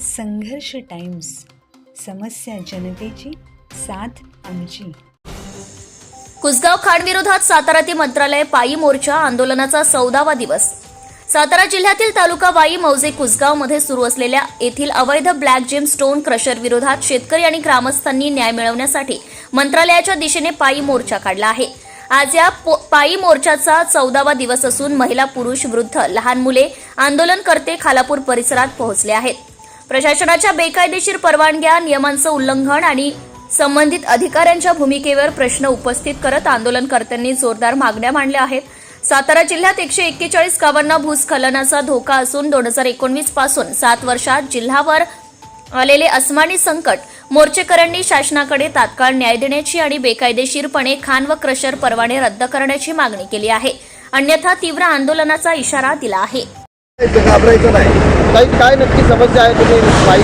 संघर्ष टाइम्स समस्या जनतेची साथ आमची. कुसगाव खाणविरोधात सातारा ते मंत्रालय पायी मोर्चा आंदोलनाचा चौदावा दिवस. सातारा जिल्ह्यातील तालुका वाई मौजे कुसगावमध्ये सुरू असलेल्या येथील अवैध ब्लॅक जेम स्टोन क्रशर विरोधात शेतकरी आणि ग्रामस्थांनी न्याय मिळवण्यासाठी मंत्रालयाच्या दिशेने पायी मोर्चा काढला आहे. आज या पायी मोर्चाचा चौदावा दिवस असून महिला पुरुष वृद्ध लहान मुले आंदोलनकर्ते खालापूर परिसरात पोहोचले आहेत. प्रशासनाच्या बेकायदेशीर परवानग्या नियमांचं उल्लंघन आणि संबंधित अधिकाऱ्यांच्या भूमिकेवर प्रश्न उपस्थित करत आंदोलनकर्त्यांनी जोरदार मागण्या मांडल्या आहेत. सातारा जिल्ह्यात एकशे एक्केचाळीस गावांना भूस्खलनाचा धोका असून दोन हजार एकोणवीसपासून सात वर्षात जिल्ह्यावर आलेले अस्मानी संकट मोर्चेकऱ्यांनी शासनाकडे तात्काळ न्याय देण्याची आणि बेकायदेशीरपणे खान व क्रशर परवाने रद्द करण्याची मागणी केली आहे. अन्यथा तीव्र आंदोलनाचा इशारा दिला आहे. काही काय नक्की समस्या आहे तुम्ही बाई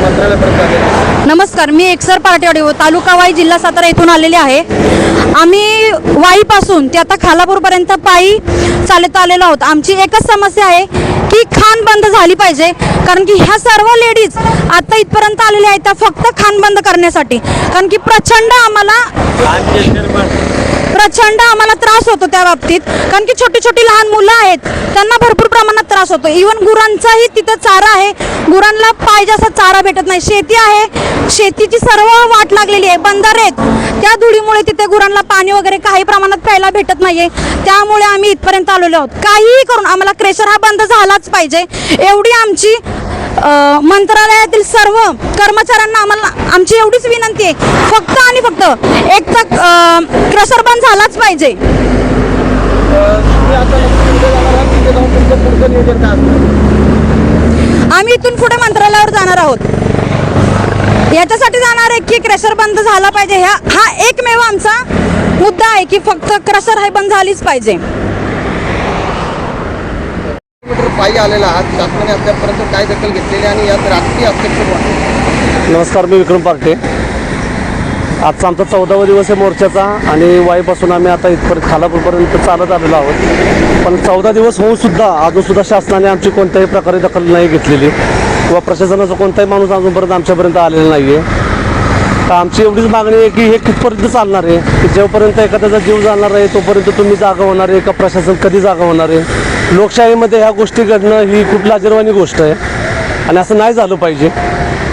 मंत्रालयापर्यंत आले? नमस्कार मी एकसर पार्टीवाडी तालुका वाई जिल्हा सातारा येथून आलेले आहे. आम्ही वाईपासून ते आता खालापूरपर्यंत पायी चालत आलेलो आहोत. आमची एकच समस्या आहे की खाण बंद झाली पाहिजे कारण की ह्या सर्व लेडीज आता इथपर्यंत आलेल्या आहेत त्या फक्त खाण बंद करण्यासाठी. कारण की प्रचंड आम्हाला प्रचंड आम्हाला त्रास होतो त्या बाबतीत. कारण की छोटी छोटी लहान मुलं आहेत त्यांना भरपूर प्रमाणात त्रास होतो. इवन गुरांचाही तिथं चारा आहे. गुरांना पाहिजे असा चारा भेटत नाही. शेती आहे. शेतीची सर्व वाट लागलेली आहे. बंदर आहेत. त्या धुळीमुळे तिथे गुरांना पाणी वगैरे काही प्रमाणात प्यायला भेटत नाहीये. त्यामुळे आम्ही इथपर्यंत आलेलो आहोत. काहीही करून आम्हाला क्रेशर हा बंद झालाच पाहिजे. एवढी आमची मंत्रालयातील सर्व कर्मचाऱ्यांना आम्हाला आमची एवढीच विनंती आहे. फक्त आणि फक्त एक तर क्रेशर बंद झालाच पाहिजे. आम्ही इथून पुढे मंत्रालयावर जाणार आहोत. याच्यासाठी जाणार आहे की क्रशर बंद झाला पाहिजे. ह्या हा एकमेव आमचा मुद्दा आहे की फक्त क्रशर हे बंद झालीच पाहिजे. पायी आलेला शासनाने काय दखल घेतलेली आणि यात राजकीय हस्तक्षेप नमस्कार मी विक्रम पार्टे आजचा आमचा चौदावा दिवस आहे मोर्चाचा आणि वाईपासून आम्ही आता इथपर्यंत खालापूरपर्यंत चालत आलेलो आहोत. पण चौदा दिवस होऊन सुद्धा अजूनसुद्धा शासनाने आमची कोणत्याही प्रकारे दखल नाही घेतलेली. किंवा प्रशासनाचा कोणताही माणूस अजूनपर्यंत आमच्यापर्यंत आलेला नाही आहे तर आमची एवढीच मागणी आहे की हे कितपर्यंत चालणार आहे? की जेव्हापर्यंत एखाद्याचा जीव जाणार आहे तोपर्यंत तुम्ही जागा होणार आहे का? प्रशासन कधी जागा होणार आहे? लोकशाहीमध्ये ह्या गोष्टी घडणं ही खूप लाजीरवाणी गोष्ट आहे. आणि असं नाही झालं पाहिजे.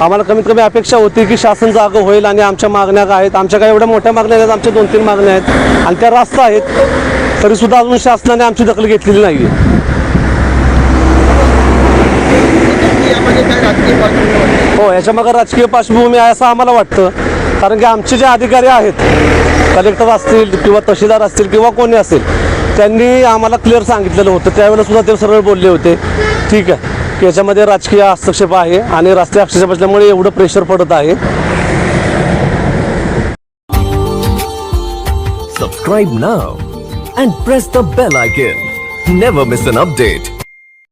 आम्हाला कमीत कमी अपेक्षा होती की शासन जागं होईल आणि आमच्या मागण्या काय आहेत? आमच्या काय एवढ्या मोठ्या मागण्या आहेत आमच्या दोन तीन मागण्या आहेत. आणि त्या रास्त आहेत. तरीसुद्धा अजून शासनाने आमची दखल घेतलेली नाही आहे हो याच्यामागे राजकीय पार्श्वभूमी आहे असं आम्हाला वाटतं. कारण की आमचे जे अधिकारी आहेत कलेक्टर असतील किंवा तहसीलदार असतील किंवा कोणी असेल त्यांनी आम्हाला क्लिअर सांगितलेलं होतं. त्यावेळेला सुद्धा ते सरळ बोलले होते. ठीक आहे. याच्यामध्ये राजकीय हस्तक्षेप आहे आणि राजकीय हस्तक्षेप असल्यामुळे एवढं प्रेशर पडत आहे. Subscribe now and press the bell icon never miss an update